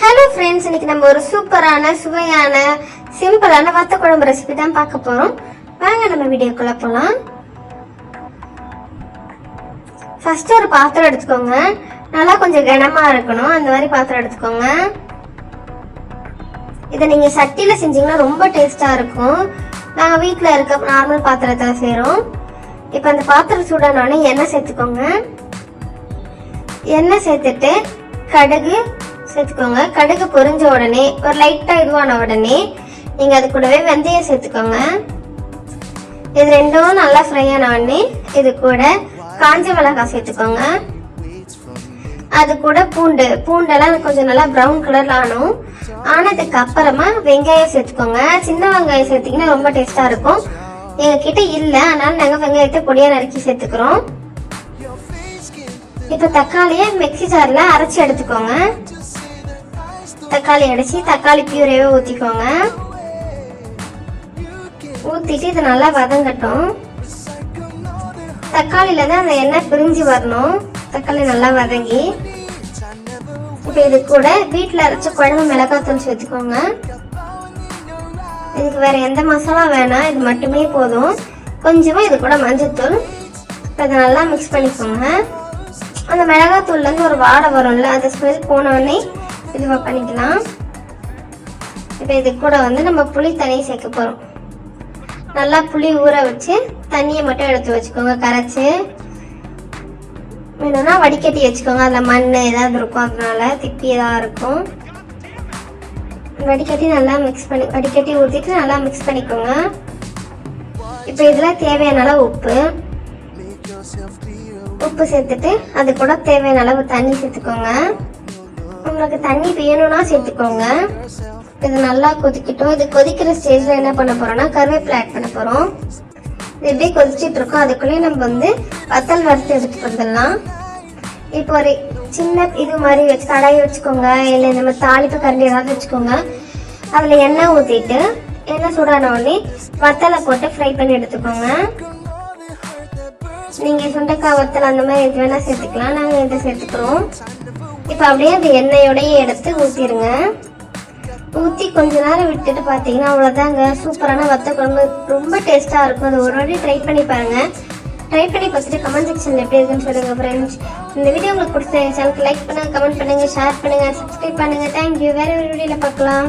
Hello friends இன்னைக்கு நம்ம ஒரு சூப்பரான சுவையான சிம்பிளான வத்த குழம்பு ரெசிபி தான் பார்க்க போறோம். வாங்க நம்ம வீடியோக்குள்ள போலாம். ஃபர்ஸ்ட் ஒரு பாத்திரம் எடுத்துக்கோங்க. நல்லா கொஞ்சம் கனமா இருக்கணும். அந்த மாதிரி பாத்திரம் எடுத்துக்கோங்க. இதை நீங்க சட்டியில செஞ்சீங்கன்னா ரொம்ப டேஸ்டா இருக்கும். நாங்க வீட்டில் இருக்க நார்மல் பாத்திரத்தை செய்கிறோம் இப்போ அந்த பாத்திரம் சூடானோடனே எண்ணெய் சேர்த்துக்கோங்க. எண்ணெய் சேர்த்துட்டு கடுகு சேர்த்துக்கோங்க. கடுகு பொரிஞ்ச உடனே ஒரு லைட்டா இதுவான உடனே நீங்க அது கூடவே வெந்தயம் சேர்த்துக்கோங்க. இது ரெண்டும் நல்லா ஃப்ரை ஆன உடனே இது கூட காஞ்ச மிளகாய் சேர்த்துக்கோங்க. அது கூட பூண்டு. பூண்டெல்லாம் கொஞ்சம் நல்லா ப்ரௌன் கலர்ல ஆனும். ஆனதுக்கு அப்புறமா வெங்காயம் சேர்த்துக்கோங்க. சின்ன வெங்காயம் சேர்த்தீங்கன்னா ரொம்ப டேஸ்டா இருக்கும். எங்க கிட்ட இல்ல. அதனால நாங்க வெங்காயத்தை பொடியா நறுக்கி சேர்த்துக்கிறோம். இப்ப தக்காளியை மிக்ஸி ஜார்ல அரைச்சி எடுத்துக்கோங்க. தக்காளி அடிச்சு தக்காளி பியூரேவே ஊற்றிக்கோங்க ஊற்றிட்டு இது நல்லா வதங்கட்டும். தக்காளியில் தான் அந்த எண்ணெய் பிரிஞ்சு வரணும். தக்காளி நல்லா வதங்கி. இப்போ இது கூட வீட்டில் அரைச்ச குழம்பு மிளகாத்தூள் சேர்த்துக்கோங்க. இதுக்கு வேற எந்த மசாலா வேணாம் இது மட்டுமே போதும். கொஞ்சமாக இது கூட மஞ்சத்தூள். இப்போ இதை நல்லா மிக்ஸ் பண்ணிக்கோங்க. அந்த மிளகாத்தூள்லேருந்து ஒரு வாடை வரும்ல அது ஸ்மெல் போன இதுவாக இதுவா பண்ணிக்கலாம். இப்போ இது கூட வந்து நம்ம புளி தண்ணி சேர்க்க போகிறோம் நல்லா புளி ஊற வச்சு தண்ணியை மட்டும் எடுத்து வச்சுக்கோங்க. கரைச்சி. வேணும்னா வடிகட்டி வச்சுக்கோங்க. அதில் மண் ஏதாவது இருக்கும். அதனால திப்பி ஏதாவது இருக்கும். வடிகட்டி நல்லா மிக்ஸ் பண்ணி வடிகட்டி ஊற்றிட்டு நல்லா மிக்ஸ் பண்ணிக்கோங்க. இப்போ இதில் தேவையான அளவு உப்பு. உப்பு சேர்த்துட்டு அது கூட தேவையான அளவு தண்ணி சேர்த்துக்கோங்க. உங்களுக்கு தண்ணி வேணும்னா சேர்த்துக்கோங்க. இது நல்லா கொதிக்கட்டும். இது கொதிக்கிற ஸ்டேஜில் என்ன பண்ண போகிறோன்னா கருவேப்பிலை ஆட் பண்ண போகிறோம் இது எப்படியே கொதிச்சுட்டு இருக்கோம். அதுக்குள்ளேயே நம்ம வந்து வத்தல் வறுத்து எடுத்துட்டு வந்துடலாம். இப்போ ஒரு சின்ன இது மாதிரி வச்சு கடாயை வச்சுக்கோங்க. இல்லை இந்த மாதிரி தாளிப்பு கரண்டி ஏதாவது வச்சுக்கோங்க. அதில் எண்ணெய் ஊற்றிட்டு எண்ணெய் சூடான உடனே வத்தலை போட்டு ஃப்ரை பண்ணி எடுத்துக்கோங்க. நீங்கள் சுண்டைக்காய் வத்தல் அந்த மாதிரி எது வேணால் சேர்த்துக்கலாம். நாங்கள் இதை சேர்த்துக்கிறோம். இப்போ அப்படியே அந்த எண்ணெயோடையே எடுத்து ஊற்றிடுங்க ஊற்றி கொஞ்ச நேரம் விட்டுட்டு பார்த்தீங்கன்னா அவ்வளோதாங்க சூப்பரான வத்த குழம்பு. ரொம்ப டேஸ்ட்டாக இருக்கும். அது ஒரு வாட்டி ட்ரை பண்ணி பாருங்கள் ட்ரை பண்ணி பார்த்துட்டு கமெண்ட் செக்ஷனில் எப்படி இருக்குன்னு சொல்லுங்கள் ஃப்ரெண்ட்ஸ் இந்த வீடியோ உங்களுக்கு பிடிச்ச சேனலுக்கு லைக் பண்ணுங்க கமெண்ட் பண்ணுங்கள் ஷேர் பண்ணுங்கள் சப்ஸ்கிரைப் பண்ணுங்கள் தேங்க்யூ வேற ஒரு வீடியோவில் பார்க்கலாம்.